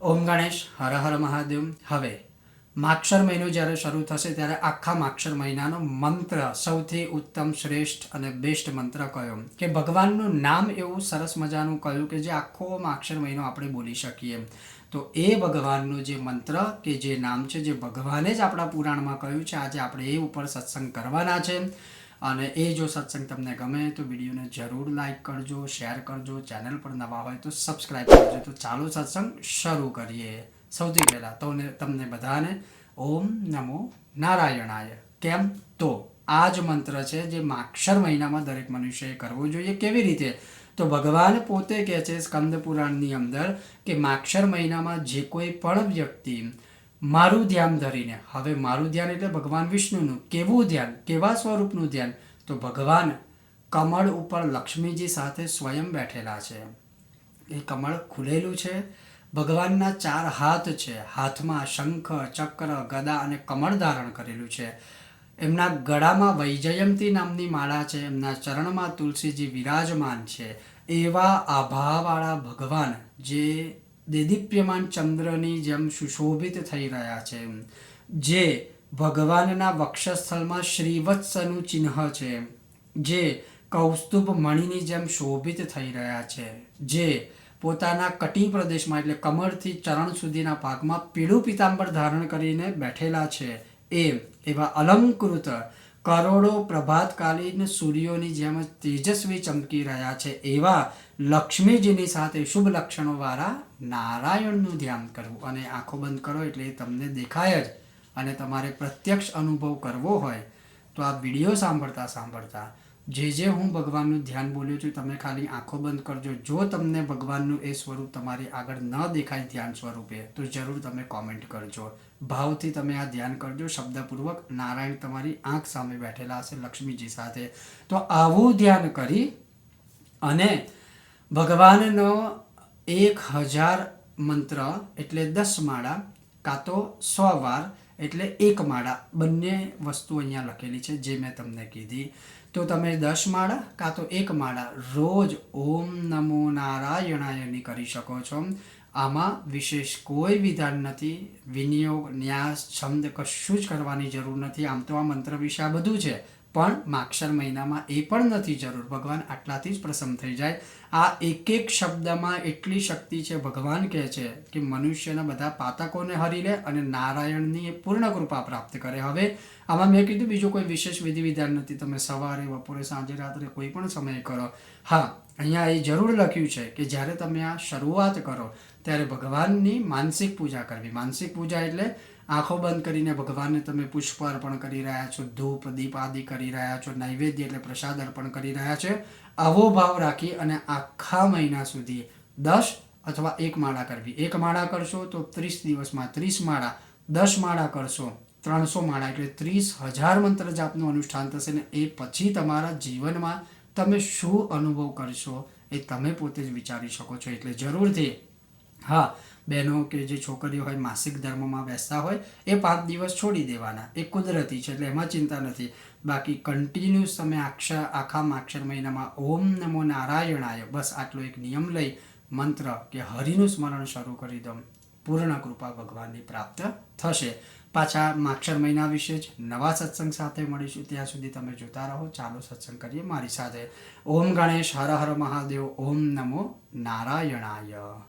ઓમ ગણેશ, હર હર મહાદેવ. હવે, માક્ષર મહિનો જ્યારે શરૂ થશે ત્યારે આખા માક્ષર મહિનાનો મંત્ર સૌથી ઉત્તમ, શ્રેષ્ઠ અને બેસ્ટ મંત્ર કયો? કે ભગવાનનું નામ એવું સરસ મજાનું કહ્યું કે જે આખો માક્ષર મહિનો આપણે બોલી શકીએ? તો એ ભગવાનનું જે મંત્ર કે જે નામ છે, જે ભગવાને જ આપણા પુરાણમાં કહ્યું છે, આજે આપણે એ ઉપર સત્સંગ કરવાના છે. અને એ જો સત્સંગ તમને ગમે તો વિડીયોને જરૂર લાઈક કરજો, શેર કરજો, ચેનલ પર નવા હોય તો સબસ્ક્રાઈબ કરજો. તો ચાલો સત્સંગ શરૂ કરીએ. સૌથી પહેલાં તો તમને બધાને ઓમ નમો નારાયણાય. કેમ? તો આ જ મંત્ર છે જે માક્ષર મહિનામાં દરેક મનુષ્યએ કરવો જોઈએ કેવી રીતે? તો ભગવાન પોતે કહે છે સ્કંદ પુરાણની અંદર કે માક્ષર મહિનામાં જે કોઈ પણ વ્યક્તિ મારું ધ્યાન ધરીને. હવે મારું ધ્યાન એટલે ભગવાન વિષ્ણુનું. કેવું ધ્યાન? કેવા સ્વરૂપનું ધ્યાન? તો ભગવાન કમળ ઉપર લક્ષ્મીજી સાથે સ્વયં બેઠેલા છે. એ કમળ ખુલેલું છે. ભગવાનના ચાર હાથ છે. હાથમાં શંખ, ચક્ર, ગદા અને કમળ ધારણ કરેલું છે. એમના ગળામાં વૈજયંતી નામની માળા છે. એમના ચરણમાં તુલસીજી વિરાજમાન છે. એવા આભાવાળા ભગવાન જે દેદીપ્યમાન ચંદ્રની જેમ સુશોભિત થઈ રહ્યા છે, જે ભગવાનના વક્ષસ્થળમાં શ્રીવત્સનું ચિહ્ન છે, જે કૌસ્તુભ મણિની જેમ શોભિત થઈ રહ્યા છે, જે પોતાના કટી પ્રદેશમાં એટલે કમરથી ચરણ સુધીના ભાગમાં પીળું પિતાંબર ધારણ કરીને બેઠેલા છે, એ એવા અલંકૃત કરોડો પ્રભાતકાલીન સૂર્યોની જેમ તેજસ્વી ચમકી રહ્યા છે એવા લક્ષ્મીજીની સાથે શુભ લક્ષણોવાળા નારાયણનું ધ્યાન કરવું. અને આંખો બંધ કરો એટલે તમને દેખાય જ અને તમારે પ્રત્યક્ષ અનુભવ કરવો હોય તો આ વીડિયો સાંભળતા સાંભળતા જે જે હું ભગવાનનું ધ્યાન બોલ્યો છું, તમે ખાલી આંખો બંધ કરજો. જો તમને ભગવાનનું એ સ્વરૂપ તમારી આગળ ન દેખાય ધ્યાન સ્વરૂપે, તો જરૂર તમે કોમેન્ટ કરજો. ભાવથી તમે આ ધ્યાન કરજો. શબ્દપૂર્વક નારાયણ તમારી આંખ સામે બેઠેલા હશે, લક્ષ્મીજી સાથે. તો આવું ધ્યાન કરી અને ભગવાનનો એક હજાર મંત્ર એટલે દસ માળા કાં તો સો વાર એટલે એક માળા બંને વસ્તુ અહીંયા લખેલી છે જે મેં તમને કીધી. તો તમે દસ માળા કાં તો એક માળા રોજ ઓમ નમો નારાયણાયની કરી શકો છો. આમાં વિશેષ કોઈ વિધાન નથી. વિનિયોગ, ન્યાસ, છંદ કશું જ કરવાની જરૂર નથી. આમ તો આ મંત્ર વિશે આ બધું છે. પણ માક્ષર મહિનામાં એ પણ નથી જરૂર. ભગવાન આટલાથી જ પ્રસન્ન થઈ જાય. આ એક એક શબ્દમાં એટલી શક્તિ છે ભગવાન કહે છે કે મનુષ્યના બધા પાતકોને હરી લે અને નારાયણની પૂર્ણ કૃપા પ્રાપ્ત કરે. હવે આમાં મેં કીધું બીજું કોઈ વિશેષ વિધિ વિધાન નથી. તમે સવારે, બપોરે, સાંજે, રાત્રે કોઈ પણ સમયે કરો. હા, અહીંયા એ જરૂર લખ્યું છે કે જ્યારે તમે આ શરૂઆત કરો, ત્યારે ભગવાનની માનસિક પૂજા કરવી. માનસિક પૂજા એટલે આંખો બંધ કરીને ભગવાનને તમે પુષ્પ અર્પણ કરી રહ્યા છો, ધૂપ, દીપ આદિ કરી રહ્યા છો, નૈવેદ્ય એટલે પ્રસાદ અર્પણ કરી રહ્યા છે. આવો ભાવ રાખી અને આખા મહિના સુધી દસ અથવા એક માળા કરવી. એક માળા કરશો તો ત્રીસ દિવસમાં ત્રીસ માળા, દસ માળા કરશો ત્રણસો માળા, એટલે ત્રીસ હજાર મંત્ર જાપનું અનુષ્ઠાન થશે ને એ પછી તમારા જીવનમાં તમે શું અનુભવ કરશો એ તમે પોતે જ વિચારી શકો છો. એટલે જરૂરથી હા બહેનો કે જે છોકરીઓ હોય, માસિક ધર્મમાં બેસતા હોય, એ પાંચ દિવસ છોડી દેવાના. એ કુદરતી છે, એટલે એમાં ચિંતા નથી. બાકી કન્ટિન્યુઅસ તમે આક્ષર, આખા માક્ષર મહિનામાં ઓમ નમો નારાયણાય, બસ આટલો એક નિયમ લઈ, મંત્ર કે હરિનું સ્મરણ શરૂ કરી દો પૂર્ણ કૃપા ભગવાનની પ્રાપ્ત થશે. પાછા માક્ષર મહિના વિશે જ નવા સત્સંગ સાથે મળીશું. ત્યાં સુધી તમે જોતા રહો. ચાલો સત્સંગ કરીએ મારી સાથે. ઓમ ગણેશ, હર હર મહાદેવ, ઓમ નમો નારાયણાય.